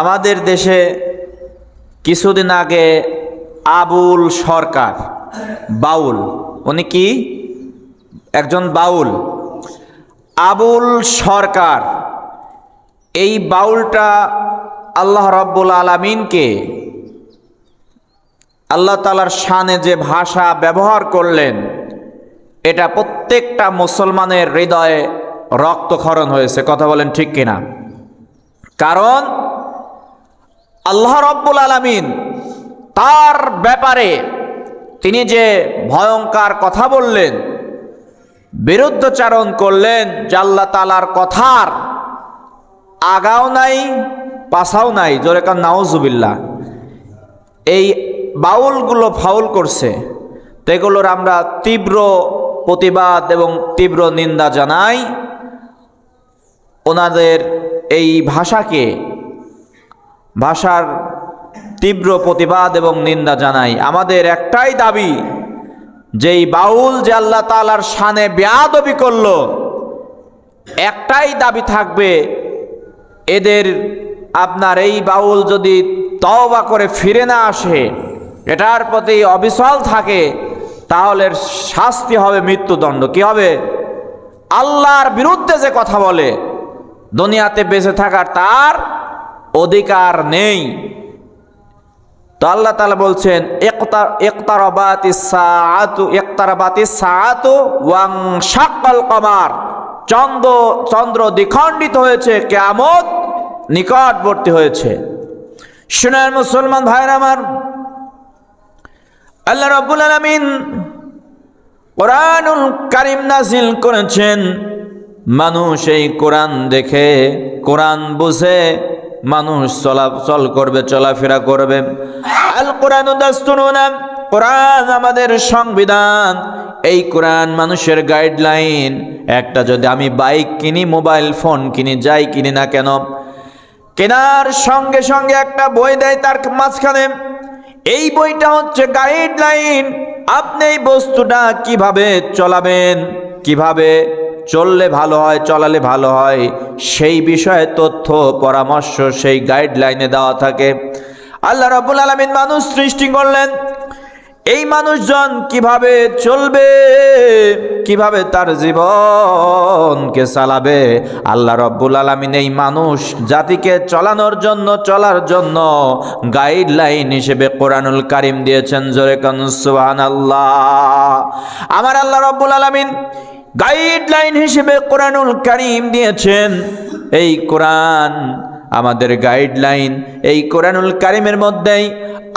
আমাদের দেশে কিছুদিন আগে আবুল সরকার, বাউল, উনি কি? একজন বাউল। আবুল সরকার, এই বাউলটা আল্লাহ রব্বুল আলমিনকে আল্লাহ তালার শানে যে ভাষা ব্যবহার করলেন, এটা প্রত্যেকটা মুসলমানের হৃদয়ে রক্তক্ষরণ হয়েছে। কথা বলেন ঠিক কিনা? কারণ আল্লাহ রব্বুল আলমিন তার ব্যাপারে তিনি যে ভয়ঙ্কর কথা বললেন, বিরুদ্ধচারণ করলেন আল্লাহ তালার কথার আগাও নাই পাশাও নাই, জোরে কান নাউজুবিল্লা এই বাউলগুলো ফাউল করছে, তো এগুলোর আমরা তীব্র প্রতিবাদ এবং তীব্র নিন্দা জানাই। ওনাদের এই ভাষাকে ভাষার তীব্র প্রতিবাদ এবং নিন্দা জানাই। আমাদের একটাই দাবি, যেই বাউল যে আল্লাহ তালার শানে বেয়াদবি করল, একটাই দাবি থাকবে, এদের আপনার এই বাউল যদি তওবা করে ফিরে না আসে, এটার প্রতি অবিচল থাকে, তাহলে শাস্তি হবে মৃত্যুদণ্ড। কি হবে? আল্লাহর বিরুদ্ধে যে কথা বলে, দুনিয়াতে বেঁচে থাকার তার অধিকার নেই। তো আল্লাহ তালা বলছেন একতারাবাতি একতারাবাতি কমার। চন্দ্র চন্দ্র দ্বিখণ্ডিত হয়েছে, কেয়ামত নিকটবর্তী হয়েছে। শুনেন মুসলমান ভাইরা আমার, আল্লাহ রব্বুল আলামিন কোরআনুল কারিম নাজিল করেছেন। মানুষ এই কোরআন দেখে, কোরআন বুঝে মানুষ চলাচল করবে, চলাফেরা করবে। আল কোরআন কোরআন আমাদের সংবিধান। এই কোরআন মানুষের গাইডলাইন একটা যদি আমি বাইক কিনি মোবাইল ফোন কিনি, যাই কিনি না কেন, কেনার সঙ্গে সঙ্গে একটা বই দেয় তার মাঝখানে। এই বইটা হচ্ছে গাইডলাইন আপনি এই বস্তুটা কীভাবে চলাবেন, কীভাবে চললে ভালো হয়, চলালে ভালো হয়, সেই বিষয়ে তথ্য, পরামর্শ, সেই গাইডলাইনে দেওয়া থাকে। আল্লাহ রাব্বুল আলামিন মানুষ সৃষ্টি করলেন। এই মানুষজন কীভাবে চলবে, কীভাবে তার জীবনকে চালাবে? আল্লাহ রব্বুল আলমিন এই মানুষ জাতিকে চলানোর জন্য, চলার জন্য গাইডলাইন হিসেবে কোরআনুল কারিম দিয়েছেন। জোরে কনসুহান আল্লাহ আমার আল্লাহ রব্বুল আলমিন গাইডলাইন হিসেবে কোরআনুল করিম দিয়েছেন। এই কোরআন আমাদের গাইডলাইন, এই কোরআনুল করিমের মধ্যেই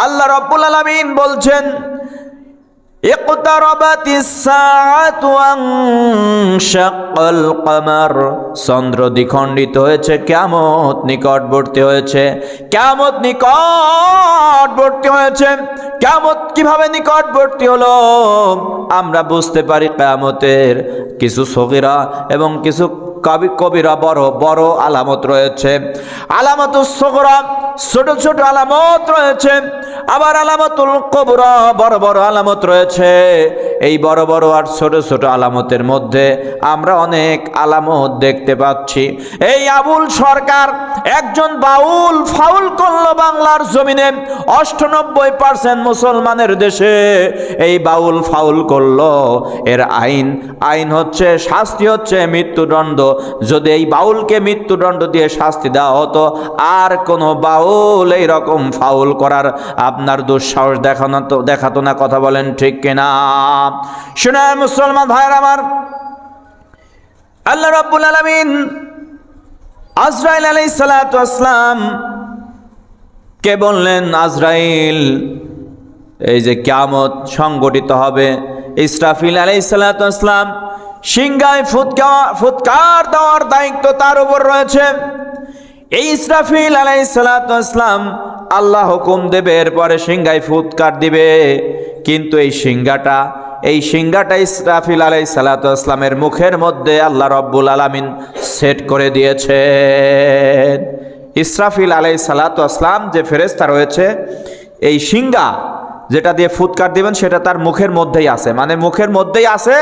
আল্লাহ রব্বুল আলমিন বলছেন চন্দ্র দ্বিখণ্ডিত হয়েছে কেমত নিকটবর্তী হয়েছে কেমত নিকটবর্তী হয়েছে কেমত কীভাবে নিকটবর্তী হলো? আমরা বুঝতে পারি কেমতের কিছু সগিরা এবং কিছু কবি কবিরা বড় বড় আলামত রয়েছে। আলামত সগরা, ছোট ছোট আলামত রয়েছে। আবার আলামতুল কবরা, বড় বড় আলামত রয়েছে। এই বড় বড় আর ছোট ছোট আলামতের মধ্যে আমরা অনেক আলামত দেখতে পাচ্ছি। এই আবুল সরকার একজন বাউল ফাউল করল বাংলার জমিনে অষ্টানব্বই পার্সেন্ট মুসলমানের দেশে। এই বাউল ফাউল করল। এর আইন আইন হচ্ছে শাস্তি হচ্ছে মৃত্যুদণ্ড। যদি এই বাউলকে মৃত্যুদণ্ড দিয়ে শাস্তি দেওয়া হতো, আর কোনো বাউল এই রকম ফাউল করার আপনার দুঃসাহস দেখানো দেখাতো না, কথা বলেন ঠিক কিনা? শুনে মুসলমান ভাইয়ের আমার, আল্লাহ রব্বুল আলমিন আজরাইল আলাই সালাতাম কে বললেন, আজরাইল, এই যে ক্যামত সংগঠিত হবে। ইসরাফিল আলাই সালাতাম সিংগায় ফুৎকার ফুৎকার দেওয়ার দায়িত্ব তার উপর রয়েছে। এই ইসরাফিল আলাই সালাতাম আল্লাহ হুকুম দেবে, এরপরে সিংগায় ফুৎকার দিবে। কিন্তু এই সিংগাটা এই সিংগাটা ইসরাফিল আলাই সালাতামের মুখের মধ্যে আল্লাহ রব্বুল আলমিন সেট করে দিয়েছে ইসরাফিল আলাই সালাতাম যে ফেরেস্তা রয়েছে, এই সিংগা যেটা দিয়ে ফুৎকার দিবেন সেটা তার মুখের মধ্যেই আছে। মানে মুখের মধ্যেই আছে,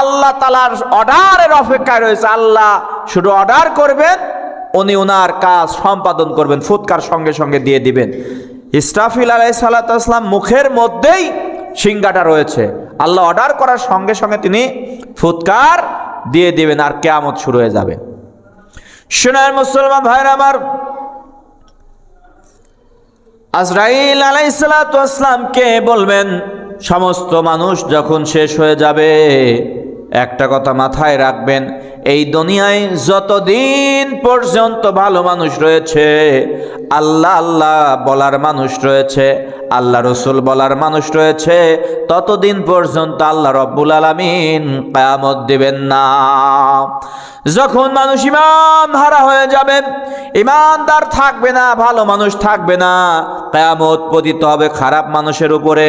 আল্লাহ তালার অর্ডারের অপেক্ষায় রয়েছে। আল্লাহ শুধু অর্ডার করবেন, উনি ওনার কাজ সম্পাদন করবেন, ফুৎকার সঙ্গে সঙ্গে দিয়ে দিবেন। ইসরাফিল আলাই সালাতাম মুখের মধ্যেই সিংগাটা রয়েছে। আল্লাহ অর্ডার করার সঙ্গে সঙ্গে তিনি ফুৎকার দিয়ে দেবেন আর কেয়ামত শুরু হয়ে যাবে। সুনায় মুসলমান ভাইরা আমার, আজরাইল আলাইসালাতামকে বলবেন? সমস্ত মানুষ যখন শেষ হয়ে যাবে একটা কথা মাথায় রাখবেন, এই দুনিয়ায় যতদিন পর্যন্ত ভালো মানুষ রয়েছে, আল্লাহ আল্লাহ বলার মানুষ রয়েছে, আল্লাহ রসুল বলার মানুষ রয়েছে, ততদিন পর্যন্ত আল্লাহ রব্বুল আলমিন কায়ামত দিবেন না। যখন মানুষ ইমান হারা হয়ে যাবেন ইমানদার থাকবে না, ভালো মানুষ থাকবে না, কায়ামত পতিত হবে খারাপ মানুষের উপরে।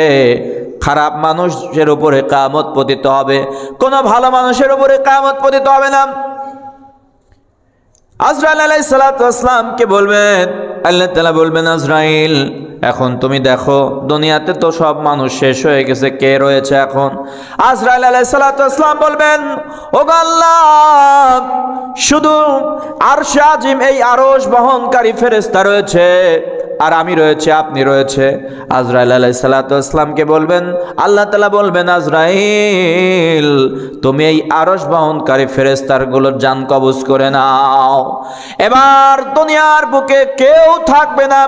খারাপ মানুষের উপরে কামত পতিত হবে। কোনো ভালো মানুষের উপরে কামত পতিত হবে না। আজরাইল আলাই সালাতামকে বলবেন? আল্লাহ তালা বলবেন, আজরাইল, এখন তুমি দেখো, দুনিয়াতে তো সব মানুষ শেষ হয়ে গেছে, কে রয়েছে এখন? আজরাইল আলাই সালাতাম বলবেন ও আল্লাহ, শুধু আরশে আজিম এই আরশ বহনকারী ফেরেস্তা রয়েছে। আর আমি রয়েছে, আপনি রয়েছে। আজরাইল আলাই সালাতামকে বলবেন, আল্লাহ তালা বলবেন, আজরাইল, তুমি এই আরস বহনকারী ফেরেস্তারগুলোর যান কবজ করে নাও। এবার দুনিয়ার বুকে কেউ থাকবে না,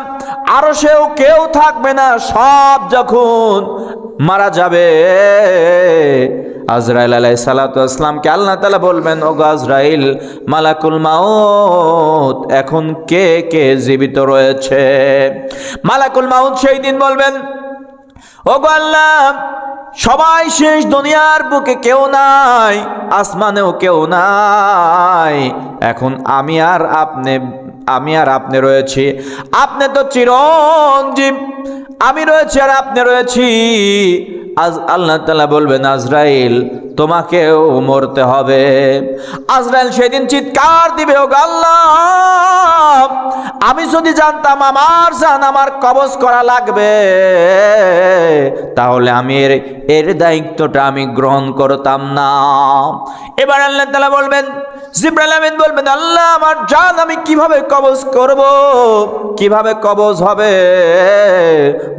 আরশেও কেউ থাকবে না, সব যখন মারা যাবে আজরাইল আলাই সালাতামকে আল্লাহ তালা বলবেন ও আজরাইল, মালাকুল মাউত, এখন কে কে জীবিত রয়েছে? মালাকুল মাউত সেই দিন বলবেন ও আল্লাহ, সবাই শেষ দুনিয়ার বুকে কেউ নাই, আসমানেও কেউ নাই। এখন আমি আর আপনি, আমি আর আপনি রয়েছি। আপনি তো চিরঞ্জীব, আমি রয়েছি আর আপনি রয়েছি। আজ আল্লাহ তালা বলবেন আজরাইল তোমাকেও মরতে হবে। আজরাইল সেদিন চিৎকার দিবে, ও আল্লাহ, আমি যদি জানতাম আমার জান আমার কবজ করা লাগবে, তাহলে আমি এর এর দায়িত্বটা আমি গ্রহণ করতাম না। এবার আল্লাহ তালা বলবেন, জিব্রাইল আমিন বলবেন, আল্লাহ, আমার জান আমি কীভাবে কবজ করব? কীভাবে কবজ হবে?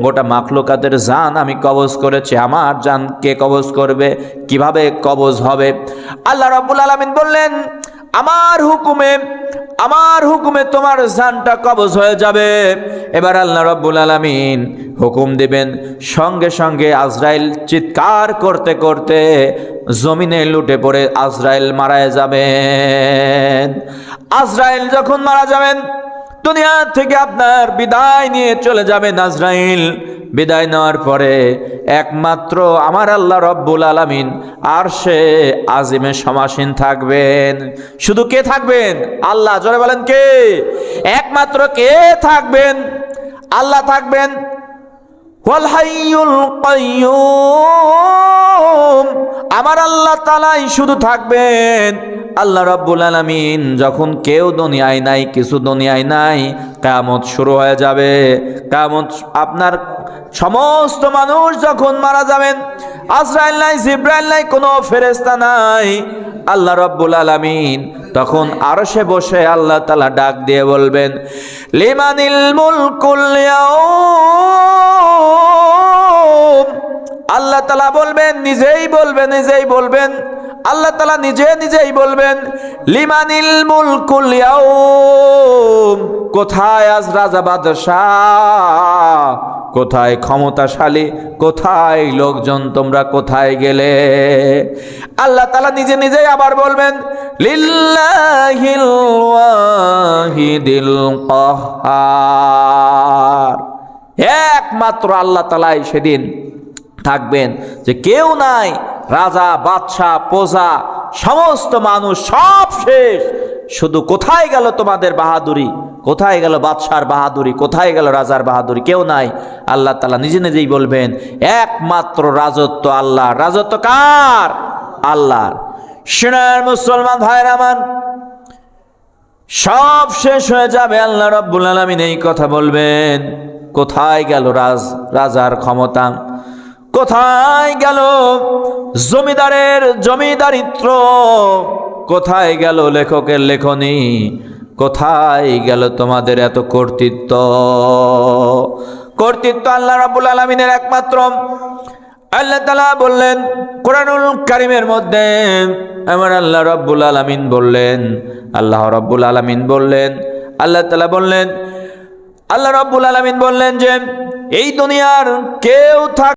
গোটা মাখলুকাতের জান আমি কবজ করেছি, আমার জান কে কবজ করবে? কীভাবে কবজ হবে। আল্লাহ রাব্বুল আলামিন বললেন, আমার হুকুমে আমার হুকুমে তোমার জানটা কবজ হয়ে যাবে। এবার আল্লাহ রব্বুল আলামিন হুকুম দিবেন, সঙ্গে সঙ্গে আজরাইল চিৎকার করতে করতে জমিনে লুটে পড়ে আজরাইল মারা যাবেন। আজরাইল যখন মারা যাবেন দুনিয়া থেকে আপনার বিদায় নিয়ে চলে যাবেন আজরাইল বিদায় নেওয়ার পরে একমাত্র আমার আল্লাহ রব্বুল আলামিন আর সে আজিমে সমাসীন থাকবেন। শুধু কে থাকবেন? আল্লাহ। জোরে বলেন কে? একমাত্র কে থাকবেন? আল্লাহ থাকবেন। আমার আল্লাহ তালাই শুধু থাকবেন। আল্লাহ রাব্বুল আলামিন যখন কেউ দুনিয়ায় নাই, কিছু দুনিয়ায় নাই কামত শুরু হয়ে যাবে। কামত আপনার সমস্ত মানুষ যখন মারা যাবেন, আজরাইল নাই, জিব্রাইল নাই, কোনো ফেরেস্তা নাই, আল্লাহ রাব্বুল আলামিন তখন আরশে বসে আল্লাহ তালা ডাক দিয়ে বলবেন, লিমানিল মুলকুল আল্লাহ তালা বলবেন, নিজেই বলবেন নিজেই বলবেন। আল্লাহ তালা নিজে নিজেই বলবেন, লিমানিল মুলকুল কোথায় আজ রাজা বাদশাহ? কোথায় ক্ষমতাশালী? কোথায় লোকজন? তোমরা কোথায় গেলে? আল্লাহ তালা নিজে নিজেই আবার বলবেন একমাত্র আল্লাহ তালাই সেদিন থাকবেন যে কেউ নাই, রাজা, বাদশাহ, প্রজা, সমস্ত মানুষ সব শেষ। শুধু কোথায় গেল তোমাদের বাহাদুরি? কোথায় গেল বাদশার বাহাদুরি? কোথায় গেল রাজার বাহাদুরি? কেউ নাই। আল্লাহ তালা নিজে নিজেই বলবেন, একমাত্র রাজত্ব আল্লাহ রাজত্ব কার? আল্লাহর। সিনার মুসলমান ভাইয়ের আমার, সব শেষ হয়ে যাবে, আল্লাহ রব্বুল আলমিন এই কথা বলবেন, কোথায় গেল রাজ, রাজার ক্ষমতা? কোথায় গেল জমিদারের জমিদারিত্ব কোথায় গেল লেখকের লেখনী? কোথায় গেল তোমাদের এত কর্তৃত্ব? কর্তৃত্ব আল্লাহ রাব্বুল আলমিনের একমাত্র। আল্লাহ তালা বললেন, কোরআনুল কারিমের মধ্যে আমার আল্লাহ রব্বুল আলমিন বললেন, আল্লাহ রব্বুল আলমিন বললেন, আল্লাহ তালা বললেন, আল্লাহ রব্বুল আলমিন বললেন যে, এই দুনিয়ার কেউ থাক